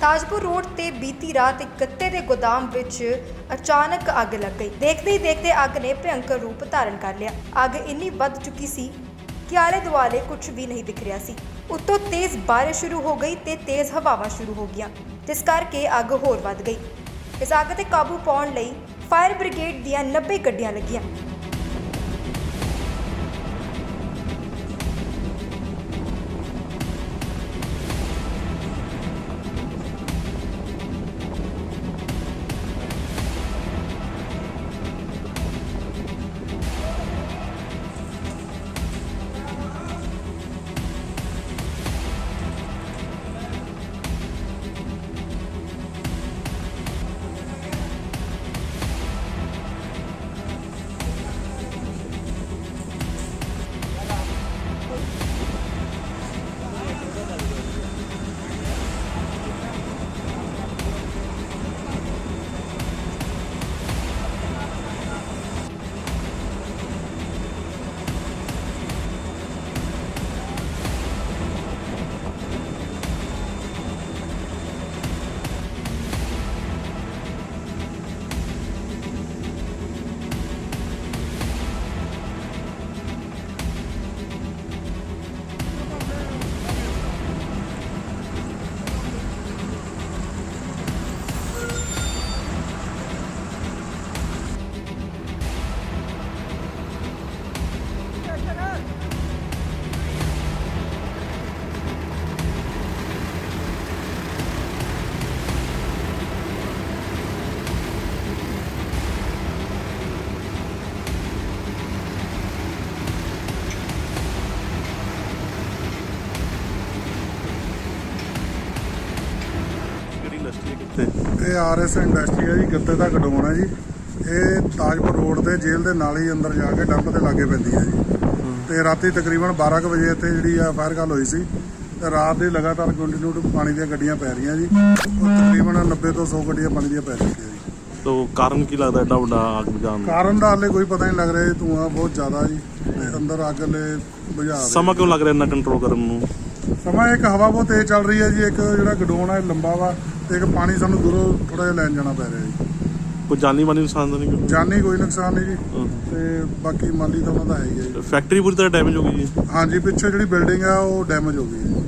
Tajpur road ਤੇ ਬੀਤੀ ਰਾਤ ਇੱਕ ਗੱਤੇ ਦੇ ਗੋਦਾਮ ਵਿੱਚ ਅਚਾਨਕ ਅੱਗ ਲੱਗ ਗਈ। ਦੇਖਦੇ ਹੀ ਦੇਖਦੇ ਅੱਗ ਨੇ ਭਿਅੰਕਰ ਰੂਪ ਧਾਰਨ ਕਰ ਲਿਆ। ਅੱਗ ਇੰਨੀ ਵੱਧ ਚੁੱਕੀ ਸੀ ਕਿ ਆਲੇ ਦੁਆਲੇ ਕੁਝ ਵੀ ਨਹੀਂ ਦਿਖ ਰਿਹਾ ਸੀ। ਉੱਤੋਂ ਤੇਜ਼ ਬਾਰਿਸ਼ ਸ਼ੁਰੂ ਹੋ ਗਈ ਤੇ ਤੇਜ਼ ਹਵਾਵਾਂ ਸ਼ੁਰੂ ਹੋ ਗਈਆਂ, ਜਿਸ ਕਰਕੇ ਅੱਗ ਹੋਰ ਵੱਧ ਗਈ। ਇਸ ਅੱਗ ਤੇ ਕਾਬੂ ਪਾਉਣ ਲਈ ਫਾਇਰ ਬ੍ਰਿਗੇਡ ਦੀਆਂ 90 ਗੱਡੀਆਂ ਲੱਗੀਆਂ। ਇੰਡਸਟਰੀ ਕਿੱਥੇ? ਇਹ ਆਰਐਸ ਇੰਡਸਟਰੀ ਹੈ ਜੀ ਗੱਤੇ ਦਾ ਹੈ ਜੀ। ਇਹ ਤਾਜਪੁਰ ਰੋਡ ਤੇ ਜੇਲ੍ਹ ਦੇ ਨਾਲ ਹੀ ਅੰਦਰ ਜਾ ਕੇ ਡੰਪ ਦੇ ਲਾਗੇ ਪੈਂਦੀ ਹੈ ਜੀ। ਤੇ ਰਾਤੀ ਤਕਰੀਬਨ 12 ਕੁ ਵਜੇ ਇੱਥੇ ਜਿਹੜੀ ਆ ਫਾਇਰ ਕਾਲ ਹੋਈ ਸੀ। ਤੇ ਰਾਤ ਦੀ ਲਗਾਤਾਰ ਕੰਟੀਨਿਊ ਪਾਣੀ ਦੀਆਂ ਗੱਡੀਆਂ ਪੈ ਰਹੀਆਂ ਜੀ। ਤਕਰੀਬਨ 90 ਤੋਂ 100 ਗੱਡੀਆਂ ਪਾਣੀ ਦੀਆਂ ਪੈ ਚੁੱਕੀਆਂ ਜੀ। ਤੋ ਕਾਰਨ ਕੀ ਲੱਗਦਾ ਐਡਾ ਵੱਡਾ ਅੱਗ ਬੁਝਾਉਣ ਦਾ? ਕਾਰਨ ਦਾ ਹਾਲੇ ਕੋਈ ਪਤਾ ਨਹੀਂ ਲੱਗ ਰਿਹਾ ਜੀ ਧੂਆਂ ਬਹੁਤ ਜ਼ਿਆਦਾ ਜੀ। ਤੇ ਅੰਦਰ ਅੱਗ ਲੈ ਬੁਝਾ ਸਮਾਂ ਕਿਉਂ ਲੱਗ ਰਿਹਾ ਇੰਨਾ ਕੰਟਰੋਲ ਕਰਨ ਨੂੰ? ਸਮਾਂ ਇੱਕ ਹਵਾ ਬਹੁਤ ਤੇਜ਼ ਚੱਲ ਰਹੀ ਹੈ ਜੀ ਇੱਕ ਜਿਹੜਾ ਗਡਾਉਣ ਹੈ ਲੰਬਾ ਵਾ ਤੇ ਇੱਕ ਪਾਣੀ ਸਾਨੂੰ ਦੂਰੋਂ ਥੋੜਾ ਜਿਹਾ ਲੈਣ ਜਾਣਾ ਪੈ ਰਿਹਾ ਜੀ। ਕੋਈ ਜਾਨੀ ਮਾਨੀ ਨੁਕਸਾਨ ਤਾਂ ਨਹੀਂ ਕੋਈ? ਜਾਨੀ ਕੋਈ ਨੁਕਸਾਨ ਨਹੀਂ ਜੀ। ਤੇ ਬਾਕੀ ਮਾਲੀ ਤਾਂ ਉਹਨਾਂ ਦਾ ਹੈ ਹੀ ਹੈ ਜੀ। ਫੈਕਟਰੀ ਪੂਰੀ ਤਰ੍ਹਾਂ ਡੈਮੇਜ ਹੋ ਗਈ ਜੀ। ਹਾਂਜੀ ਪਿੱਛੇ ਜਿਹੜੀ ਬਿਲਡਿੰਗ ਆ ਉਹ ਡੈਮੇਜ ਹੋ ਗਈ ਹੈ